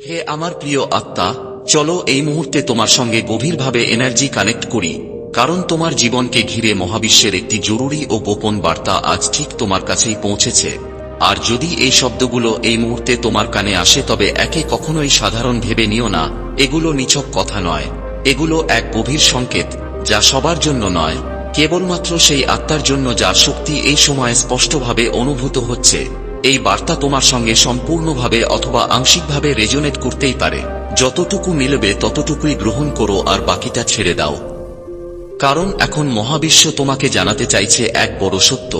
হে আমার প্রিয় আত্মা, চলো এই মুহূর্তে তোমার সঙ্গে গভীরভাবে এনার্জি কানেক্ট করি, কারণ তোমার জীবনকে ঘিরে মহাবিশ্বের একটি জরুরি ও গোপন বার্তা আজ ঠিক তোমার কাছেই পৌঁছেছে। আর যদি এই শব্দগুলো এই মুহূর্তে তোমার কানে আসে তবে একে কখনোই সাধারণ ভেবে নিও না, এগুলো নিছক কথা নয়। এগুলো এক গভীর সংকেত, যা সবার জন্য নয়, কেবলমাত্র সেই আত্মার জন্য যার শক্তি এই সময়ে স্পষ্টভাবে অনুভূত হচ্ছে। এই বার্তা তোমার সঙ্গে সম্পূর্ণভাবে অথবা আংশিকভাবে রেজোনেট করতেই পারে। যতটুকু মিলবে ততটুকুই গ্রহণ করো আর বাকিটা ছেড়ে দাও। কারণ এখন মহাবিশ্ব তোমাকে জানাতে চাইছে এক বড় সত্য।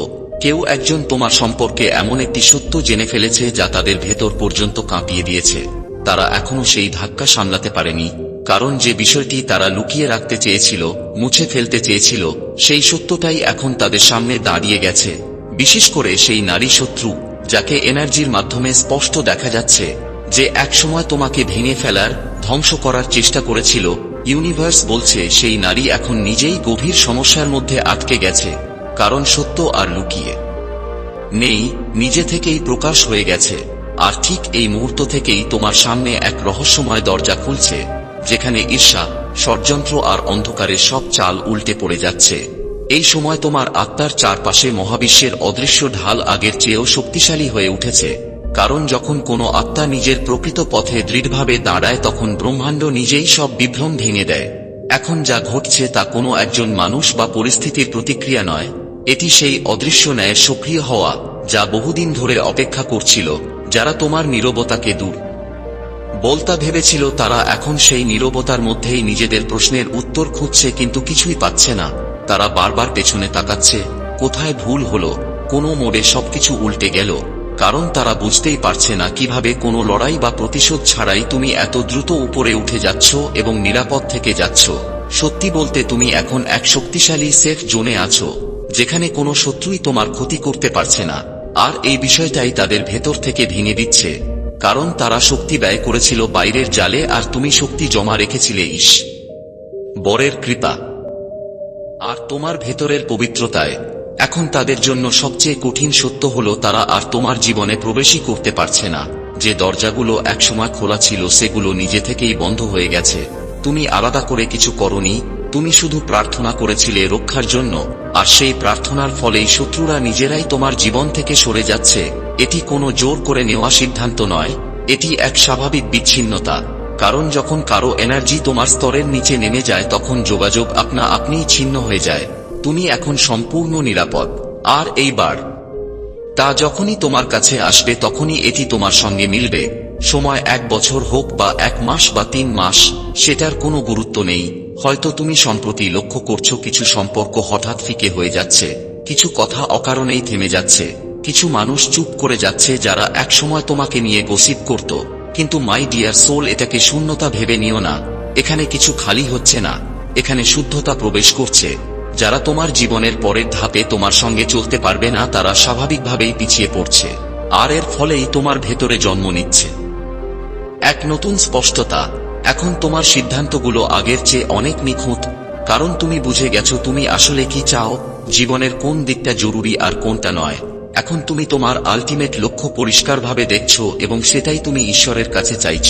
কেউ একজন তোমার সম্পর্কে এমন একটি সত্য জেনে ফেলেছে যা তাদের ভেতর পর্যন্ত কাঁপিয়ে দিয়েছে। তারা এখনও সেই ধাক্কা সামলাতে পারেনি, কারণ যে বিষয়টি তারা লুকিয়ে রাখতে চেয়েছিল, মুছে ফেলতে চেয়েছিল, সেই সত্যটাই এখন তাদের সামনে দাঁড়িয়ে গেছে। বিশেষ করে সেই নারী শত্রু। যাকে এনার্জির মাধ্যমে স্পষ্ট দেখা যাচ্ছে যে একসময় তোমাকে ভেঙে ফেলার, ধ্বংস করার চেষ্টা করেছিল, ইউনিভার্স বলছে সেই নারী এখন নিজেই গভীর সমস্যার মধ্যে আটকে গেছে, কারণ সত্য আর লুকিয়ে নেই, নিজে থেকেই প্রকাশ হয়ে গেছে, আর ঠিক এই মুহূর্ত থেকেই তোমার সামনে এক রহস্যময় দরজা খুলছে, যেখানে ঈর্ষা, ষড়যন্ত্র আর অন্ধকারের সব চাল উল্টে পড়ে যাচ্ছে। এই সময় তোমার আত্মার চারপাশে মহাবিশ্বের অদৃশ্য ঢাল আগের চেয়েও শক্তিশালী হয়ে উঠেছে। কারণ যখন কোনো আত্মা নিজের প্রকৃত পথে দৃঢ়ভাবে দাঁড়ায়, তখন ব্রহ্মাণ্ড নিজেই সব বিভ্রম ভেঙে দেয়। এখন যা ঘটছে তা কোনো একজন মানুষ বা পরিস্থিতির প্রতিক্রিয়া নয়। এটি সেই অদৃশ্য ন্যায়ের সক্রিয় হওয়া, যা বহুদিন ধরে অপেক্ষা করছিল, যারা তোমার নীরবতাকে দূর। বলতা ভেবেছিল তারা এখন সেই নীরবতার মধ্যেই নিজেদের প্রশ্নের উত্তর খুঁজছে, কিন্তু কিছুই পাচ্ছে না। তারা বারবার পেছনে তাকাচ্ছে, কোথায় ভুল হলো, কোনো মোড়ে সবকিছু উল্টে গেল, কারণ তারা বুঝতেই পারছে না কীভাবে কোনো লড়াই বা প্রতিশোধ ছাড়াই তুমি এত দ্রুত উপরে উঠে যাচ্ছ এবং নিরাপদ থেকে যাচ্ছ। সত্যি বলতে তুমি এখন এক শক্তিশালী সেফ জোনে আছো, যেখানে কোনো শত্রুই তোমার ক্ষতি করতে পারছে না, আর এই বিষয়টাই তাদের ভেতর থেকে ভেঙে দিচ্ছে, কারণ তারা শক্তি ব্যয় করেছিল বাইরের জালে আর তুমি শক্তি জমা রেখেছিলে ইস বরের কৃপা। আর তোমার ভেতরের পবিত্রতায়। এখন তাদের জন্য সবচেয়ে কঠিন সত্য হলো তারা আর তোমার জীবনে প্রবেশই করতে পারছে না। যে দরজাগুলো একসময় খোলা ছিল সেগুলো নিজে থেকেই বন্ধ হয়ে গেছে। তুমি আলাদা করে কিছু করনি, তুমি শুধু প্রার্থনা করেছিলে রক্ষার জন্য, আর সেই প্রার্থনার ফলেই শত্রুরা নিজেরাই তোমার জীবন থেকে সরে যাচ্ছে। এটি কোনো জোর করে নেওয়া সিদ্ধান্ত নয়, এটি এক স্বাভাবিক বিচ্ছিন্নতা। কারণ যখন কারও এনার্জি তোমার স্তরের নিচে নেমে যায়, তখন যোগাযোগ আপনা আপনিই ছিন্ন হয়ে যায়। তুমি এখন সম্পূর্ণ নিরাপদ। আর এইবার, তা যখনই তোমার কাছে আসবে, তখনই এটি তোমার সঙ্গে মিলবে। সময় এক বছর হোক বা এক মাস বা তিন মাস, সেটার কোনো গুরুত্ব নেই। হয়তো তুমি সম্প্রতি লক্ষ্য করছ কিছু সম্পর্ক হঠাৎ ফিকে হয়ে যাচ্ছে। কিছু কথা অকারণেই থেমে যাচ্ছে। কিছু মানুষ চুপ করে যাচ্ছে যারা একসময় তোমাকে নিয়ে গসিপ করত। কিন্তু, মাই ডিয়ার সোল, এটাকে শূন্যতা ভেবে নিও না। এখানে কিছু খালি হচ্ছে না। এখানে শুদ্ধতা প্রবেশ করছে। যারা তোমার জীবনের পরের ধাপে তোমার সঙ্গে চলতে পারবে না, তারা স্বাভাবিকভাবেই পিছিয়ে পড়ছে। আর এর ফলেই তোমার ভেতরে জন্ম নিচ্ছে। এক নতুন স্পষ্টতা। এখন তোমার সিদ্ধান্তগুলো আগের চেয়ে অনেক নিখুঁত। কারণ তুমি বুঝে গেছো তুমি আসলে কি চাও, জীবনের কোন দিকটা জরুরি আর কোনটা নয়। এখন তুমি তোমার আলটিমেট লক্ষ্য পরিষ্কারভাবে দেখছ এবং সেটাই তুমি ঈশ্বরের কাছে চাইছ।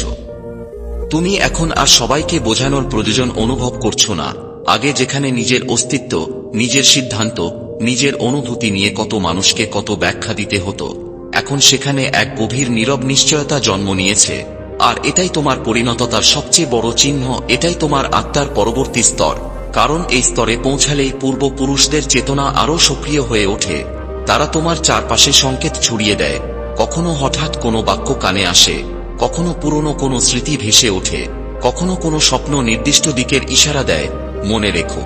তুমি এখন আর সবাইকে বোঝানোর প্রয়োজন অনুভব করছ না। আগে যেখানে নিজের অস্তিত্ব, নিজের সিদ্ধান্ত, নিজের অনুভূতি নিয়ে কত মানুষকে কত ব্যাখ্যা দিতে হতো, এখন সেখানে এক গভীর নীরব নিশ্চয়তা জন্ম নিয়েছে। আর এটাই তোমার পরিণততার সবচেয়ে বড় চিহ্ন, এটাই তোমার আত্মার পরবর্তী স্তর, কারণ এই স্তরে পৌঁছালেই পূর্বপুরুষদের চেতনা আরও সক্রিয় হয়ে ওঠে। তারা তোমার চারপাশে সংকেত ছড়িয়ে দেয়। কখনো হঠাৎ কোনো বাক্য কানে আসে, কখনো পুরনো কোনো স্মৃতি ভেসে ওঠে, কখনো কোনো স্বপ্ন নির্দিষ্ট দিকের ইশারা দেয়, মনে রেখো।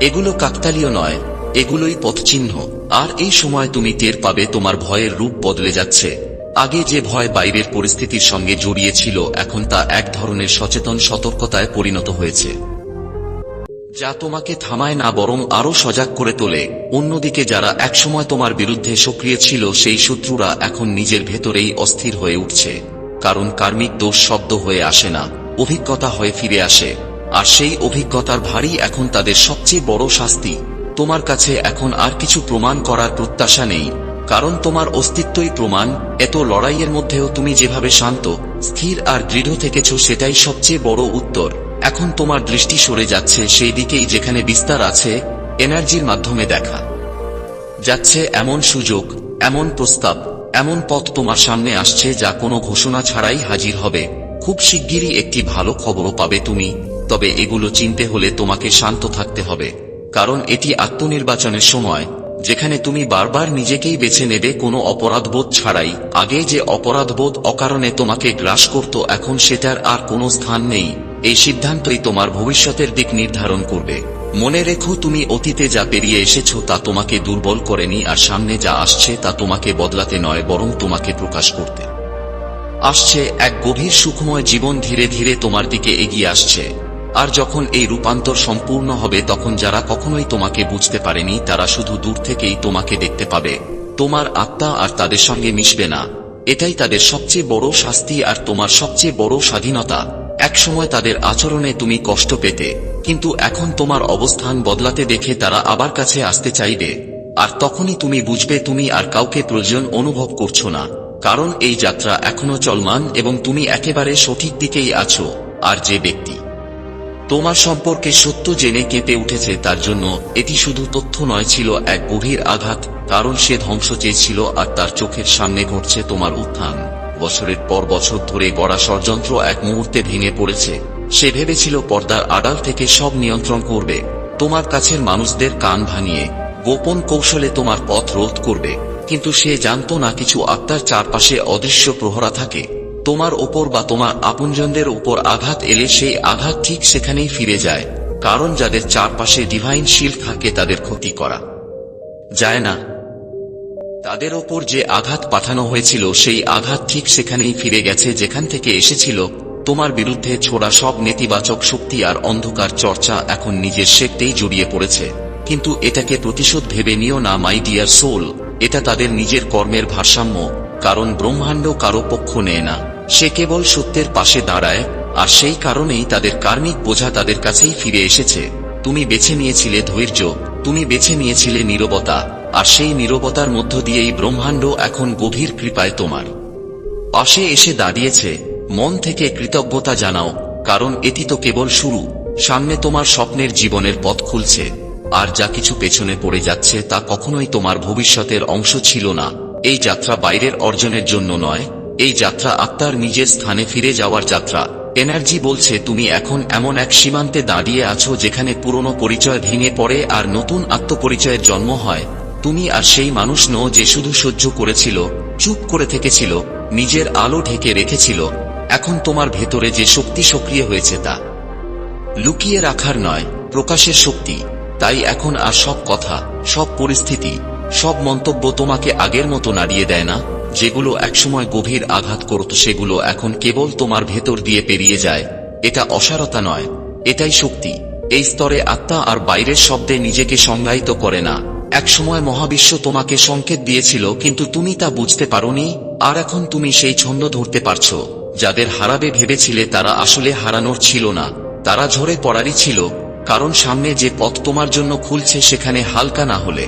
এগুলো কাকতালীয় নয়, এগুলোই পথচিহ্ন। আর এই সময় তুমি টের পাবে তোমার ভয়ের রূপ বদলে যাচ্ছে। আগে যে ভয় বাইরের পরিস্থিতির সঙ্গে জড়িয়ে ছিল এখন তা এক ধরনের সচেতন সতর্কতায় পরিণত হয়েছে। যা তোমাকে থামায় না বরং আরও সজাগ করে তোলে। অন্যদিকে যারা একসময় তোমার বিরুদ্ধে সক্রিয় ছিল, সেই শত্রুরা এখন নিজের ভেতরেই অস্থির হয়ে উঠছে। কারণ কার্মিক দোষ শব্দ হয়ে আসে না, অভিজ্ঞতা হয়ে ফিরে আসে। আর সেই অভিজ্ঞতার ভারী এখন তাদের সবচেয়ে বড় শাস্তি। তোমার কাছে এখন আর কিছু প্রমাণ করার প্রত্যাশা নেই, কারণ তোমার অস্তিত্বই প্রমাণ। এত লড়াইয়ের মধ্যেও তুমি যেভাবে শান্ত, স্থির আর দৃঢ় থেকেছ, সেটাই সবচেয়ে বড় উত্তর। এখন তোমার দৃষ্টি সরে যাচ্ছে সেই দিকেই যেখানে বিস্তার আছে, এনার্জির মাধ্যমে দেখা। যাচ্ছে এমন সুযোগ, এমন প্রস্তাব, এমন পথ তোমার সামনে আসছে যা কোনো ঘোষণা ছাড়াই হাজির হবে। খুব শিগগিরই একটি ভালো খবরও পাবে তুমি, তবে এগুলো চিনতে হলে তোমাকে শান্ত থাকতে হবে। কারণ এটি আত্মনির্বাচনের সময়, যেখানে তুমি বারবার নিজেকেই বেছে নেবে কোনো অপরাধবোধ ছাড়াই। আগে যে অপরাধবোধ অকারণে তোমাকে গ্রাস করত, এখন সেটার আর কোনো স্থান নেই। এই সিদ্ধান্তই তোমার ভবিষ্যতের দিক নির্ধারণ করবে। মনে রেখো তুমি অতীতে যা পেরিয়ে এসেছ তা তোমাকে দুর্বল করেনি আর সামনে যা আসছে তা তোমাকে বদলাতে নয়, বরং তোমাকে প্রকাশ করতে। আসছে এক গভীর সুখময় জীবন ধীরে ধীরে তোমার দিকে এগিয়ে আসছে। আর যখন এই রূপান্তর সম্পূর্ণ হবে, তখন যারা কখনোই তোমাকে বুঝতে পারেনি, তারা শুধু দূর থেকেই তোমাকে দেখতে পাবে। তোমার আত্মা আর তাদের সঙ্গে মিশবে না। এটাই তাদের সবচেয়ে বড় শাস্তি আর তোমার সবচেয়ে বড় স্বাধীনতা। একসময় তাদের আচরণে তুমি কষ্ট পেতে, কিন্তু এখন তোমার অবস্থান বদলাতে দেখে তারা আবার কাছে আসতে চাইবে। আর তখনই তুমি বুঝবে তুমি আর কাউকে প্রয়োজন অনুভব করছ না, কারণ এই যাত্রা এখনও চলমান এবং তুমি একেবারে সঠিক দিকেই আছো, আর যে ব্যক্তি তোমার সম্পর্কে সত্য জেনে কেঁপে উঠেছে তার জন্য এটি শুধু তথ্য নয় ছিল এক গভীর আঘাত, কারণ সে ধ্বংস চেয়েছিল আর তার চোখের সামনে ঘটছে তোমার উত্থান। বছরের পর বছর ধরে গড়া ষড়যন্ত্র এক মুহূর্তে ভেঙে পড়েছে। সে ভেবেছিল পর্দার আড়াল থেকে সব নিয়ন্ত্রণ করবে। তোমার কাছের মানুষদের কান ভাঙিয়ে, গোপন কৌশলে তোমার পথ রোধ করবে। কিন্তু সে জানত না কিছু আত্মার চারপাশে অদৃশ্য প্রহরা থাকে। তোমার ওপর বা তোমার আপনজনদের উপর আঘাত এলে সেই আঘাত ঠিক সেখানেই ফিরে যায়। কারণ যাদের চারপাশে ডিভাইন শিল্ড থাকে তাদের ক্ষতি করা যায় না। তাদের ওপর যে আঘাত পাঠানো হয়েছিল, সেই আঘাত ঠিক সেখানেই ফিরে গেছে, যেখান থেকে এসেছিল, তোমার বিরুদ্ধে ছোড়া সব নেতিবাচক শক্তি আর অন্ধকার চর্চা এখন নিজের শেকতেই জড়িয়ে পড়েছে। কিন্তু এটাকে প্রতিশোধ ভেবে নিও না মাই ডিয়ার সোল এটা তাদের নিজের কর্মের ভারসাম্য, কারণ ব্রহ্মাণ্ড কারও পক্ষ নেয় না। সে কেবল সত্যের পাশে দাঁড়ায়, আর সেই কারণেই তাদের কার্মিক বোঝা তাদের কাছেই ফিরে এসেছে। তুমি বেছে নিয়েছিলে ধৈর্য, তুমি বেছে নিয়েছিলে নীরবতা আর সেই নীরবতার মধ্য দিয়েই ব্রহ্মাণ্ড এখন গভীর কৃপায় তোমার। পাশে এসে দাঁড়িয়েছে, মন থেকে কৃতজ্ঞতা জানাও, কারণ এটি তো কেবল শুরু, সামনে তোমার স্বপ্নের জীবনের পথ খুলছে, আর যা কিছু পেছনে পড়ে যাচ্ছে তা কখনোই তোমার ভবিষ্যতের অংশ ছিল না, এই যাত্রা বাইরের অর্জনের জন্য নয়, এই যাত্রা আত্মার নিজের স্থানে ফিরে যাওয়ার যাত্রা। এনার্জি বলছে, তুমি এখন এমন এক সীমান্তে দাঁড়িয়ে আছো যেখানে পুরনো পরিচয় ভেঙে পড়ে আর নতুন আত্মপরিচয়ের জন্ম হয়। তুমি আর সেই মানুষ নও যে শুধু সহ্য করেছিল, চুপ করে থেকেছিল, নিজের আলো ঢেকে রেখেছিল, এখন তোমার ভেতরে যে শক্তি সক্রিয় হয়েছে তা। লুকিয়ে রাখার নয়, প্রকাশের শক্তি, তাই এখন আর সব কথা, সব পরিস্থিতি, সব মন্তব্য তোমাকে আগের মতো নাড়িয়ে দেয় না, যেগুলো একসময় গভীর আঘাত করত, সেগুলো এখন কেবল তোমার ভেতর দিয়ে পেরিয়ে যায়। এটা অসারতা নয়, এটাই শক্তি, এই স্তরে আত্মা আর বাইরের শব্দে নিজেকে সংজ্ঞায়িত করে না। একসময় মহাবিশ্ব তোমাকে সংকেত দিয়েছিল, কিন্তু তুমি তা বুঝতে পারোনি, আর এখন তুমি সেই ছন্দ ধরতে পারছ। যাদের হারাবে ভেবেছিলে তারা আসলে হারানোর ছিল না। তারা ঝরে পড়ারই ছিল, কারণ সামনে যে পথ তোমার জন্য খুলছে সেখানে হালকা না হলে।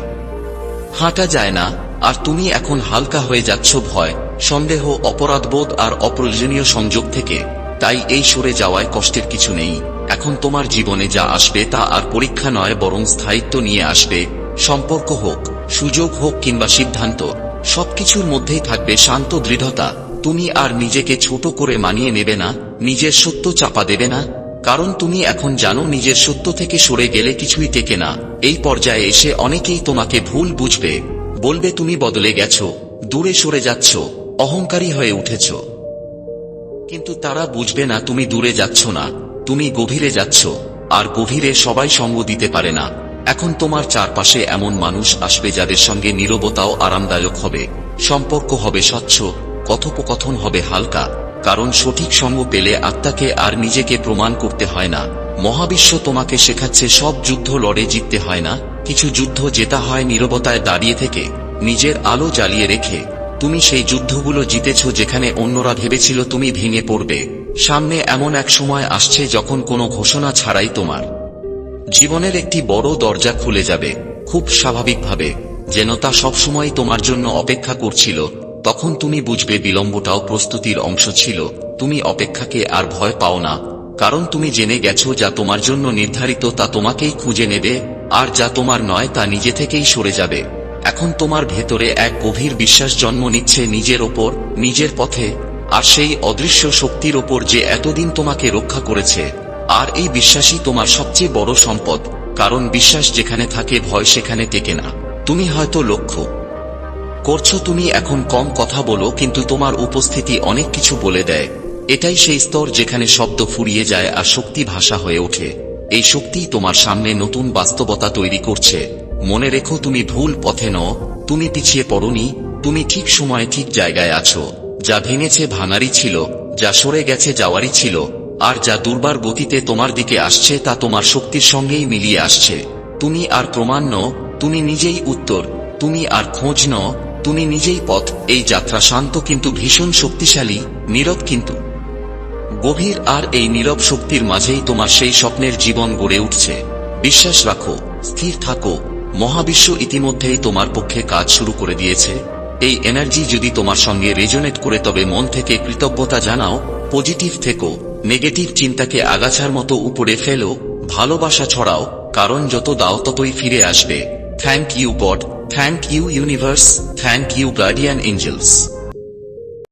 হাঁটা যায় না, আর তুমি এখন হালকা হয়ে যাচ্ছ ভয়, সন্দেহ, অপরাধবোধ আর অপ্রয়োজনীয় সংযোগ থেকে। তাই এই সরে যাওয়ায় কষ্টের কিছু নেই। এখন তোমার জীবনে যা আসবে তা আর পরীক্ষা নয়, বরং স্থায়িত্ব নিয়ে আসবে। সম্পর্ক হোক, সুযোগ হোক কিংবা সিদ্ধান্ত, সবকিছুর মধ্যেই থাকবে শান্ত দৃঢ়তা। তুমি আর নিজেকে ছোট করে মানিয়ে নেবে না, নিজের সত্য চাপা দেবে না, কারণ তুমি এখন জানো নিজের সত্য থেকে সরে গেলে কিছুই টেকে না। এই পর্যায়ে এসে অনেকেই তোমাকে ভুল বুঝবে। বলবে, তুমি বদলে গেছো, দূরে সরে যাচ্ছ, অহংকারী হয়ে উঠেছ। কিন্তু তারা বুঝবে না, তুমি দূরে যাচ্ছ না, তুমি গভীরে যাচ্ছ, আর গভীরে সবাই সঙ্গ দিতে পারে না। এখন তোমার চারপাশে এমন মানুষ আসবে যাদের সঙ্গে নীরবতাও আরামদায়ক হবে, সম্পর্ক হবে স্বচ্ছ, কথোপকথন হবে হালকা, কারণ সঠিক সঙ্গ পেলে আত্মাকে আর নিজেকে প্রমাণ করতে হয় না। মহাবিশ্ব তোমাকে শেখাচ্ছে সব যুদ্ধ লড়ে জিততে হয় না, কিছু যুদ্ধ জেতা হয় নীরবতায় দাঁড়িয়ে থেকে, নিজের আলো জ্বালিয়ে রেখে। তুমি সেই যুদ্ধগুলো জিতেছ যেখানে অন্যরা ভেবেছিল তুমি ভেঙে পড়বে। সামনে এমন এক সময় আসছে যখন কোনো ঘোষণা ছাড়াই তোমার জীবনের একটি বড় দরজা খুলে যাবে, খুব স্বাভাবিকভাবে। যেন তা সবসময় তোমার জন্য অপেক্ষা করছিল, তখন তুমি বুঝবে বিলম্বটাও প্রস্তুতির অংশ ছিল, তুমি অপেক্ষাকে আর ভয় পাও না, কারণ তুমি জেনে গেছো যা তোমার জন্য নির্ধারিত তা তোমাকেই খুঁজে নেবে, আর যা তোমার নয় তা নিজে থেকেই সরে যাবে। এখন তোমার ভেতরে এক গভীর বিশ্বাস জন্ম নিচ্ছে নিজের ওপর, নিজের পথে, আর সেই অদৃশ্য শক্তির ওপর যে এতদিন তোমাকে রক্ষা করেছে। আর এই বিশ্বাসই তোমার সবচেয়ে বড় সম্পদ, কারণ বিশ্বাস যেখানে থাকে ভয় সেখানে টেকে না। তুমি হয়তো লক্ষ্য করছ, তুমি এখন কম কথা বলো, কিন্তু তোমার উপস্থিতি অনেক কিছু বলে দেয়। এটাই সেই স্তর যেখানে শব্দ ফুরিয়ে যায় আর শক্তি ভাষা হয়ে ওঠে। এই শক্তি তোমার সামনে নতুন বাস্তবতা তৈরি করছে। মনে রেখো, তুমি ভুল পথে নও, তুমি পিছিয়ে পড়নি, তুমি ঠিক সময়ে ঠিক জায়গায় আছো। যা ভেঙেছে ভাঙারই ছিল, যা সরে গেছে যাওয়ারই ছিল আর যা দুর্বার গতিতে তোমার দিকে আসছে তা তোমার শক্তির সঙ্গেই মিলিয়ে আসছে। তুমি আর প্রমাণ নও তুমি নিজেই উত্তর, তুমি আর খোঁজ নও তুমি নিজেই পথ। এই যাত্রা শান্ত কিন্তু ভীষণ শক্তিশালী, নীরব কিন্তু। গভীর আর এই নীরব শক্তির মাঝেই তোমার সেই স্বপ্নের জীবন গড়ে উঠছে। বিশ্বাস রাখো, স্থির থাকো, মহাবিশ্ব ইতিমধ্যেই তোমার পক্ষে কাজ শুরু করে দিয়েছে। এই এনার্জি যদি তোমার সঙ্গে রেজোনেট করে তবে মন থেকে কৃতজ্ঞতা জানাও পজিটিভ থেকো। নেগেটিভ চিন্তাকে আগাছার মতো উপরে ফেলো, ভালোবাসা ছড়াও, কারণ যত দাও ততই ফিরে আসবে। Thank you God thank you universe thank you guardian angels